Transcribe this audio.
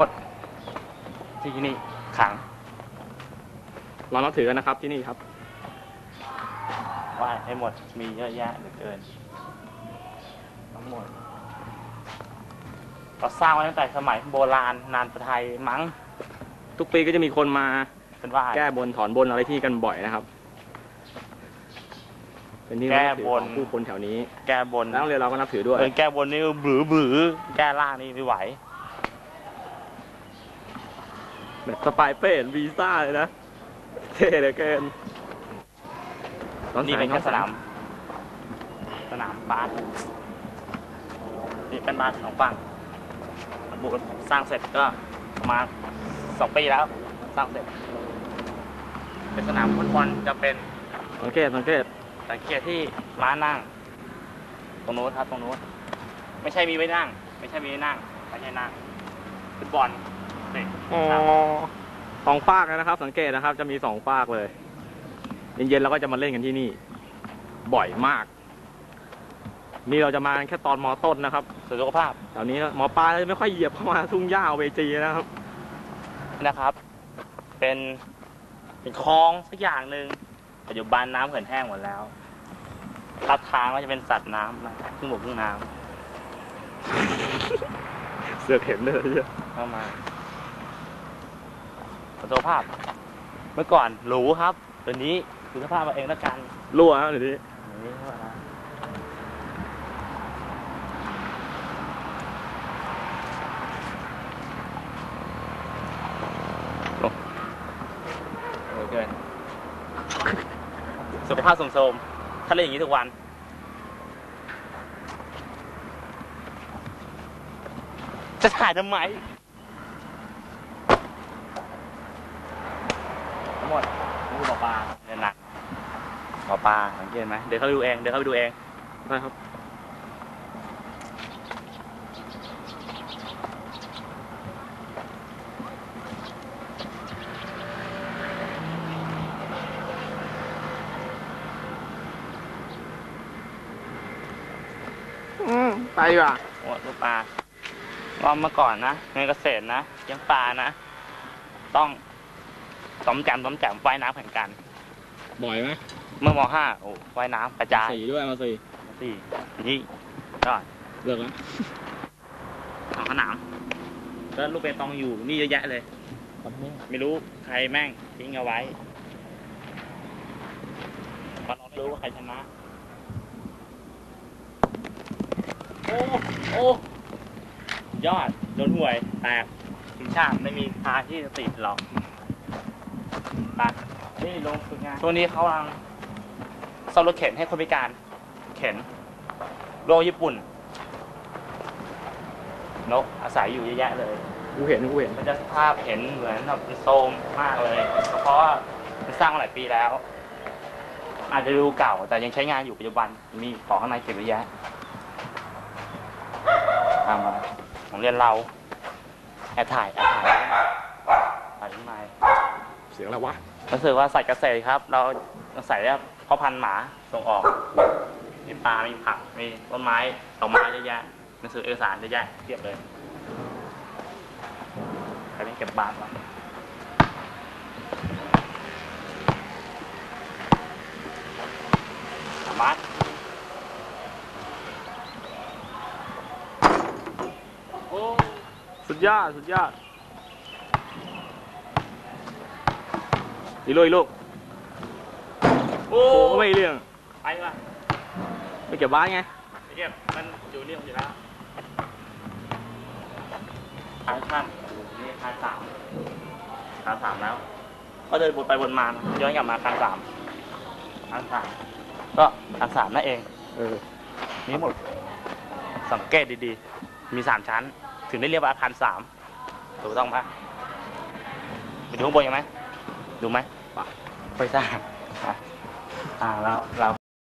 หมดที่นี่ขังเรานับถือกันนะครับที่นี่ครับไหว้ให้หมดมีเยอะแยะเหลือเกินทั้งหมดเราสร้างไว้ตั้งแต่สมัยโบราณนานประไทยมั้งทุกปีก็จะมีคนมาเป็นว่าแก้บนถอนบนอะไรที่นี่กันบ่อยนะครับ เป็นที่แก้นับถือบนของผู้คนแถวนี้ แก้บนแล้วโรงเรียนเราก็นับถือด้วยเออแก้บนนี่บือบือแก้ล่างนี่ไม่ไหว แบบ สปายเป้เห็นวีซ่าเลยนะเท่เหลือเกินตอนี่เป็นแค่ยสนาม สนามบาสนี่เป็นบาสของฝั่งบุกสร้างเสร็จก็ประมาณสองปีแล้ว สร้างเสร็จ เป็นสนามฟุตบอลจะเป็นสังเกตสังเกตสังเกตที่ม้านั่ง ตรงโน้นครับตรงโน้นไม่ใช่มีไว้นั่ง ไม่ใช่มีไว้นั่งไม่ใช่นั่งฟุตบอล นี่อ๋อสองฝากเลยนะครับ สังเกตนะครับ จะมีสองฝากเลย เย็นๆเราก็จะมาเล่นกันที่นี่ บ่อยมาก นี่เราจะมากันแค่ตอนมอต้นนะครับสุขภาพแถวนี้หมอปลาจะไม่ค่อยเหยียบเข้ามาทุ่งหญ้าเวจีนะครับนะครับ เป็นเป็นคลองสักอย่างหนึ่งปัจจุบันน้ำเขื่อนแห้งหมดแล้วทับทางก็จะเป็นสัตว์น้ำนะครึ่งบกครึ่งน้เสือกเห็นเลยเนี่ยำเข้ามา สุขภาพ เมื่อก่อนหรูครับตัวนี้สุขภาพเอาเองแล้วกันรั่วนะเดี๋ยวนี้นี่ว่านะโอ้โหเกินสุขภาพโทรมๆถ้าเล่นอย่างนี้ทุกวัน จะถ่ายทำไม ทั้งหมดนี่คือหมอปลาเนี่ยหนักหมอปลาสังเกตไหมเดี๋ยวเข้าไปดูเองเดี๋ยวเข้าไปดูเองได้ครับอืมไปดีกว่าโอ้ลูกปลาว่าเมื่อก่อนนะในเกษตรนะเลี้ยังปลานะ ต้อง ต้มแจมต้มแจมว่ายน้ำแข่งกัน บ่อยไหมเมื่อมห้าโอ้ว่ายน้ำกระจายสี่ด้วยมาสี่สี่นี่ก็เลิกแล้วสองขนามแล้วลูกเปตองอยู่นี่เยอะแยะเลย ไม่รู้ใครแม่งทิ้งเอาไว้เพราะเราไม่รู้ว่าใครชนะ โอ้ โอ้ ยอด โดนห่วย แตกทีมชาติไม่มีทางที่จะติดหรอก ไปนี่ลงฝึกงานช่วงนี้เขากำลังซ่อมรถเข็นให้คนพิการ เข็นโลกญี่ปุ่น นกอาศัยอยู่เยอะแยะเลย กูเห็นกูเห็นมันจะสภาพเห็นเหมือนแบบมันโทรมมากเลย เพราะว่ามันสร้างมาหลายปีแล้ว อาจจะดูเก่าแต่ยังใช้งานอยู่ปัจจุบัน มีของข้างในเก็บไว้เยอะตามมาของเรียนเราแอบถ่ายแอบถ่ายถ่ายข้างในเสียงอะไรวะรู้สึกว่าใส่เกษตรครับ เราใส่แบบพ่อพันธุ์หมาส่งออก มีปลา มีผัก มีต้นไม้ดอกไม้เยอะแยะหนังสือเอกสารเยอะแยะเทียบเลยใครไม่เก็บบาทวะสามารถโอ้สุดยอด สุดยอด อีลูกอีลูกโอ้โอ้ไม่เรื่อง ไปว่ะไม่เก็บบ้านไง ไอ้เก็บมันอยู่นี่อยู่แล้วคานขั้นนี่คานสามคานสามแล้ว ก็เดินวนไปวนมานะย้อนกลับมาคานสามคานสามก็คานสามนั่นเอง เออมีหมด สังเกตดีๆ มีสามชั้น ถึงได้เรียกว่าอาคารสามถูกต้องปะไปดูข้างบนกันไหม ดูไหม ไปไม่ทราบอะอ่าแล้วเรา